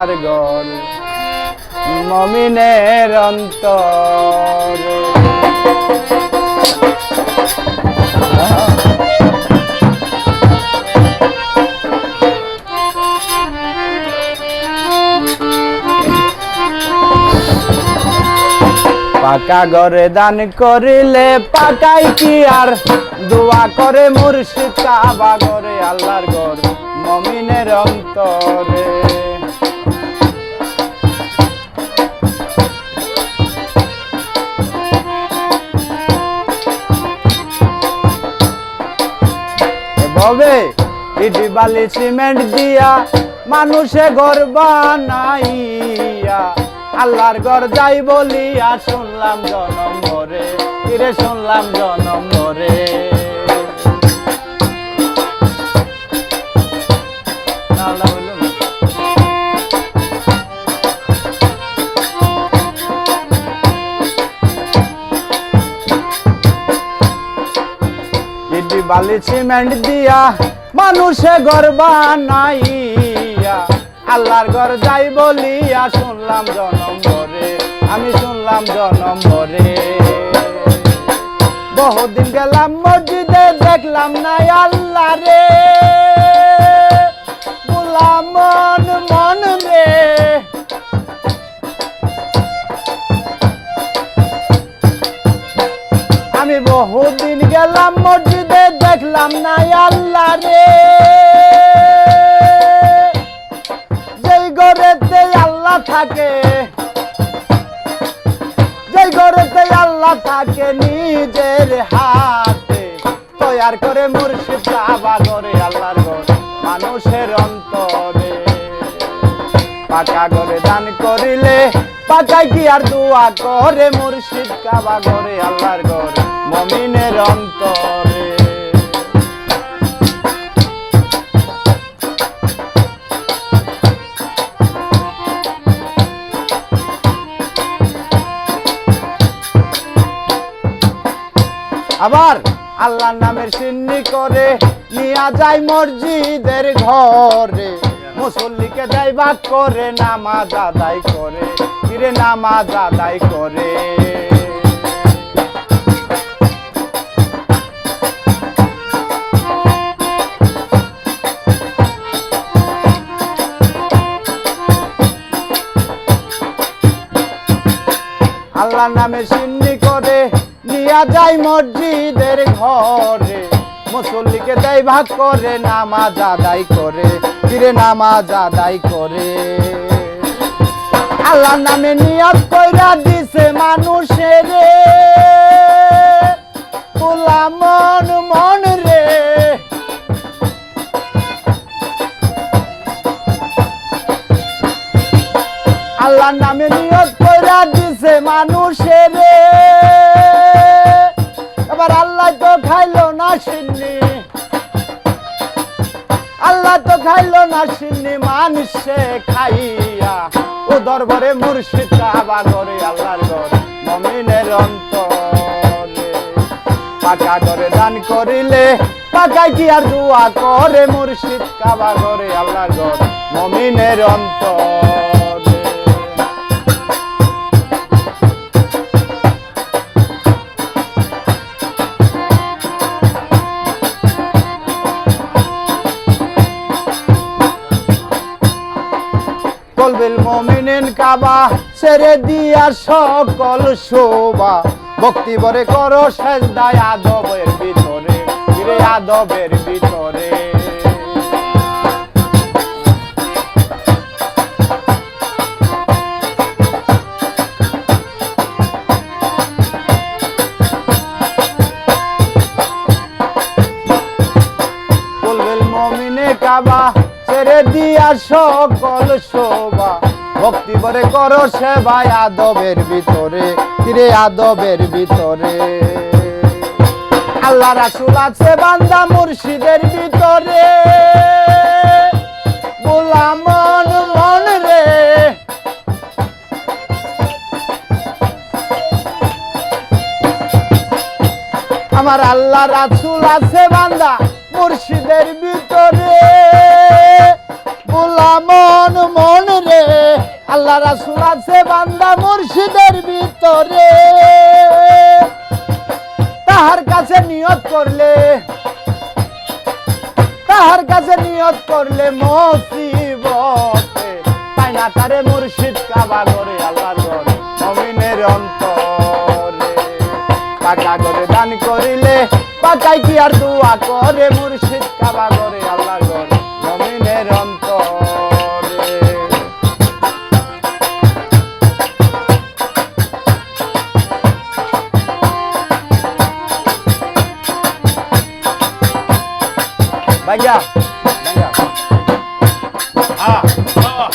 গর মমিনের অন্তর। পাকা ঘরে দান করিলে পাকাই কি আর? দোয়া করে মুর্শিদ কাবা করে আল্লাহর ঘর মমিনের অন্তরে। ববে ইটি বালি সিমেন্ট দিয়া মানুষে ঘর বানাইয়া। আল্লাহর ঘর যাই বলিয়া শুনলাম জনম ভরে কিরে শুনলাম জনম ভরে না, বালি সিমেন্ট দিয়া, মানুষে ঘর বানাইয়া আল্লাহর ঘর যাই বলিয়া শুনলাম জনম ভরে আমি শুনলাম জনম ভরে বহুদিন গেলাম মসজিদে, দেখলাম না আল্লাহ রে মন মন রে। আমি বহুদিন গেলাম মসজিদে থাকে। যেই ঘরেতে আল্লাহ থাকে নিজের হাতে, তৈয়ার করে মুর্শিদ কাবা করে আল্লাহর ঘর, মানুষের অন্তরে। পাকা করে দান করিলে পাকাই কি আর দোয়া করে মুর্শিদ কাবা করে আল্লাহর ঘর, মমিনের অন্তরে। আবার আল্লাহর নামের সিন্নি করে নিয়া যায় মসজিদের ঘরে। মুসল্লিকে দেয় ভাগ করে, নামাজ আদায় করে। ফিরে নামাজ আদায় করে। আল্লাহর নামে সিন্নি করে নিয়া যায় মসজিদের ঘরে, মুসল্লিকে দেয় ভাগ করে, নামাজ আদায় করে। ফিরে নামাজ আদায় করে। আল্লাহ নামে নিয়াত কইরা দিছে মানুষের। মন মন রে। আল্লাহর নামে নিয়ত কইরা দিছে মানুষের। এবার আল্লাহ তো খাইলো না সিন্নি। আল্লাহ তো খাইলো না সিন্নি, মানুষে খাইয়া। ও দরবারে মুর্শিদ কাবা করে আল্লাহর ঘর, মমিনের অন্তরে। পাকা করে দান করিলে পাকাই কি আর দোয়া করে মুর্শিদ কাবা করে আল্লাহর ঘর, মমিনের অন্তরে। মমিনিন কাবা ছেড়ে দিয়া সকল শোভা। ভক্তি বরে করো সেজদা আদবের ভিতরে আদবের ভিতরে। ভরে করো সেবায় আদবের ভিতরে। ফিরে আদবের ভিতরে? আল্লাহ রাসুল আছে বান্দা মুর্শিদের ভিতরে। গোলাম মন রে। আমার আল্লাহ রাসুল আছে বান্দা মুর্শিদের ভিতরে। গোলাম মন রে। আল্লাহ রাসুল আছে বান্দা মুর্শিদের ভিতরে। তাহার কাছে নিয়ত করলে, তাহার কাছে নিয়ত করলে মসিবতে তাই না তারে মুর্শিদ কাবা করে আল্লাহর ঘরে অন্তরে। টাকা করে দান করিলে পাকাই কি আর দোয়া করে মুর্শিদ ভাইয়া Ah, ah.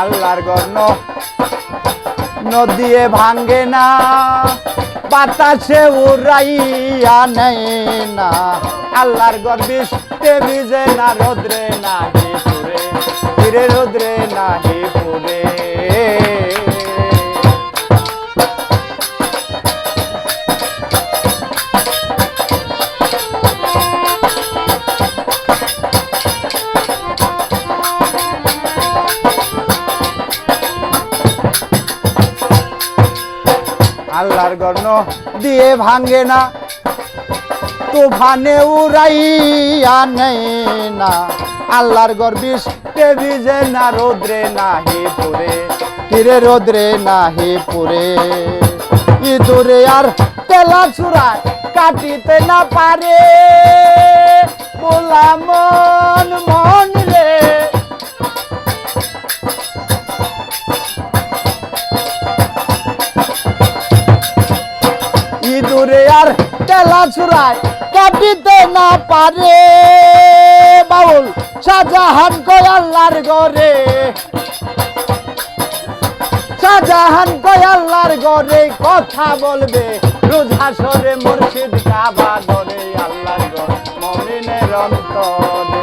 আল্লাহর গর্ণ নদীয়ে ভাঙ্গে না বাতাসে উড়াইয়া নেই না আল্লাহর গর বৃষ্টি ভিজে না রোদ্রে না হে পুরে ফিরে রোদ্রে না হে পুরে। আল্লাহর গর্ণ দিয়ে ভাঙ্গে না তুফানে উড়াইয়া নেই না। আল্লাহর গর বৃষ্টি ভিজে না, রোদ্রে না হে পুরে। কিরে রোদ্রে না হে পুরে। ইঁদুরে আর তেলা চূড়ায় কাটিতে না পারে। বলা মন মন রে। ইঁদুরে আর তেলা চূড়ায় কাটিতে না পারে। বাউল শাহজাহান কয় আল্লাহর গরে শাহজাহান কয় আল্লাহর গরে কথা বলবে। রোজ হাসরে মুর্শিদ কাবা গরে আল্লাহর গর মমিনের অন্তরে।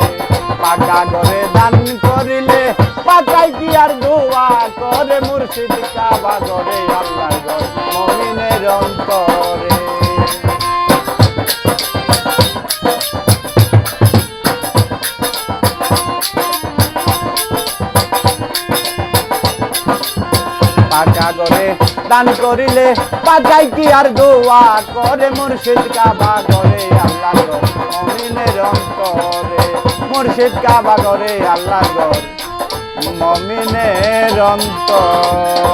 পাকা গরে দান করিলে পাকাই কি আর দোয়া করে মুর্শিদ কাবা গরে আল্লাহর গর মমিনের অন্তরে। করে, দান করিলে বাজাই কি আর দোয়া করে? মুর্শিদ কাবা করে আল্লাহ মমিনের অন্তরে। মুর্শিদ কাবা করে আল্লাহ মমিনের অন্তরে।